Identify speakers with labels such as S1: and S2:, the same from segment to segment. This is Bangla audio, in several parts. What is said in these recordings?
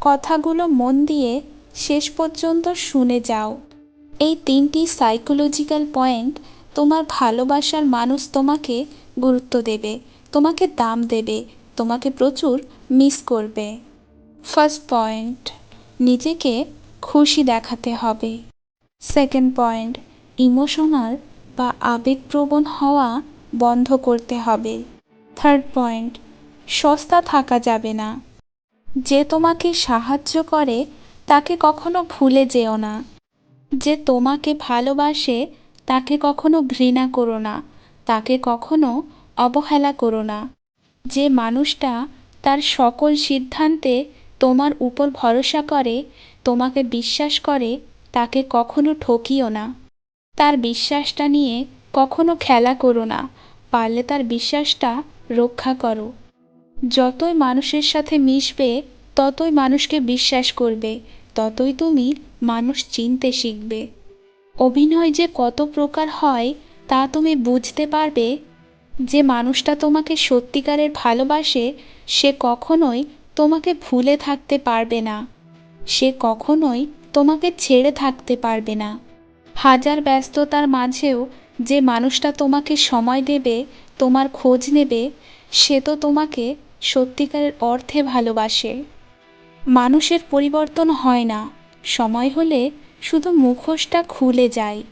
S1: কথাগুলো মন দিয়ে শেষ পর্যন্ত শুনে যাও। এই তিনটি সাইকোলজিক্যাল পয়েন্ট তোমার ভালোবাসার মানুষ তোমাকে গুরুত্ব দেবে, তোমাকে দাম দেবে, তোমাকে প্রচুর মিস করবে। ফার্স্ট পয়েন্ট নিজেকে খুশি দেখাতে হবে। সেকেন্ড পয়েন্ট ইমোশনাল বা আবেগপ্রবণ হওয়া বন্ধ করতে হবে। থার্ড পয়েন্ট সস্তা থাকা যাবে না। যে তোমাকে সাহায্য করে, তাকে কখনো ভুলে যেও না। যে তোমাকে ভালোবাসে, তাকে কখনো ঘৃণা করো না, তাকে কখনো অবহেলা করো না। যে মানুষটা তার সকল সিদ্ধান্তে তোমার উপর ভরসা করে, তোমাকে বিশ্বাস করে, তাকে কখনো ঠকিও না। তার বিশ্বাসটা নিয়ে কখনো খেলা করো না, পারলে তার বিশ্বাসটা রক্ষা করো। যতই মানুষের সাথে মিশবে, ততই মানুষকে বিশ্বাস করবে, ততই তুমি মানুষ চিনতে শিখবে। অভিনয় যে কত প্রকার হয়, তা তুমি বুঝতে পারবে। যে মানুষটা তোমাকে সত্যিকারের ভালোবাসে, সে কখনোই তোমাকে ভুলে থাকতে পারবে না। সে কখনোই তোমাকে ছেড়ে থাকতে পারবে না। হাজার ব্যস্ততার মাঝেও যে মানুষটা তোমাকে সময় দেবে, তোমার খোঁজ নেবে, সে তো তোমাকে সত্যিকারের অর্থে ভালোবাসে। মানুষের পরিবর্তন হয় না। সময় হলে শুধু মুখোশটা খুলে যায়।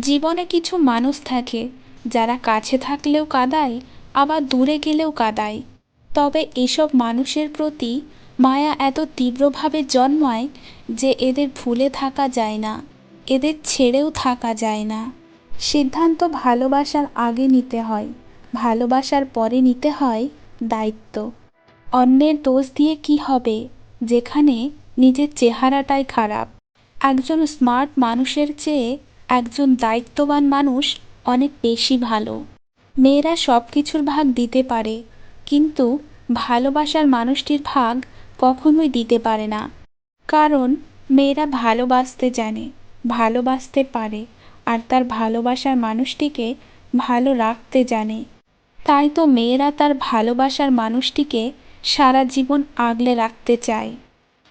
S1: জীবনে কিছু মানুষ থাকে, যারা কাছে থাকলেও কাদায়, আবার দূরে গেলেও কাদায়। তবে এসব মানুষের প্রতি মায়া এত তীব্রভাবে জন্মায় যে এদের ভুলে থাকা যায় না, এদের ছেড়েও থাকা যায় না। সিদ্ধান্ত ভালোবাসার আগে নিতে হয়, ভালোবাসার পরে নিতে হয় দায়িত্ব। অন্যের দোষ দিয়ে কি হবে? যেখানে নিজের চেহারাটাই খারাপ। একজন স্মার্ট মানুষের চেয়ে একজন দায়িত্ববান মানুষ অনেক বেশি ভালো। মেয়েরা সব কিছুর ভাগ দিতে পারে, কিন্তু ভালোবাসার মানুষটির ভাগ কখনোই দিতে পারে না। কারণ মেয়েরা ভালোবাসতে জানে, ভালোবাসতে পারে, আর তার ভালোবাসার মানুষটিকে ভালো রাখতে জানে। তাই তো মেয়েরা তার ভালোবাসার মানুষটিকে সারা জীবন আগলে রাখতে চায়।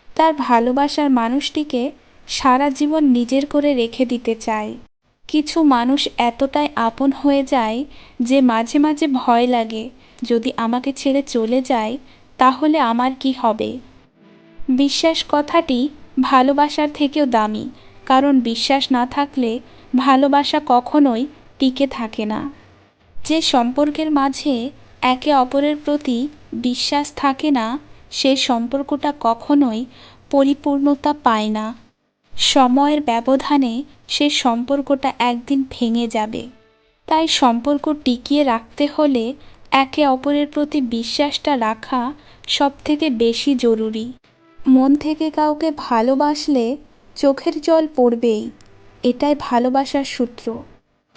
S1: তার ভালোবাসার মানুষটিকে সারা জীবন নিজের করে রেখে দিতে চায়। কিছু মানুষ এতটাই আপন হয়ে যায় যে মাঝে মাঝে ভয় লাগে, যদি আমাকে ছেড়ে চলে যায়, তাহলে আমার কি হবে? বিশ্বাস কথাটি ভালোবাসার থেকেও দামি, কারণ বিশ্বাস না থাকলে ভালোবাসা কখনোই টিকে থাকে না। যে সম্পর্কের মাঝে একে অপরের প্রতি বিশ্বাস থাকে না, সে সম্পর্কটা কখনোই পরিপূর্ণতা পায় না। সময়ের ব্যবধানে সে সম্পর্কটা একদিন ভেঙে যাবে। তাই সম্পর্ক টিকিয়ে রাখতে হলে একে অপরের প্রতি বিশ্বাসটা রাখা সবথেকে বেশি জরুরি। মন থেকে কাউকে ভালোবাসলে চোখের জল পড়বেই, এটাই ভালোবাসার সূত্র।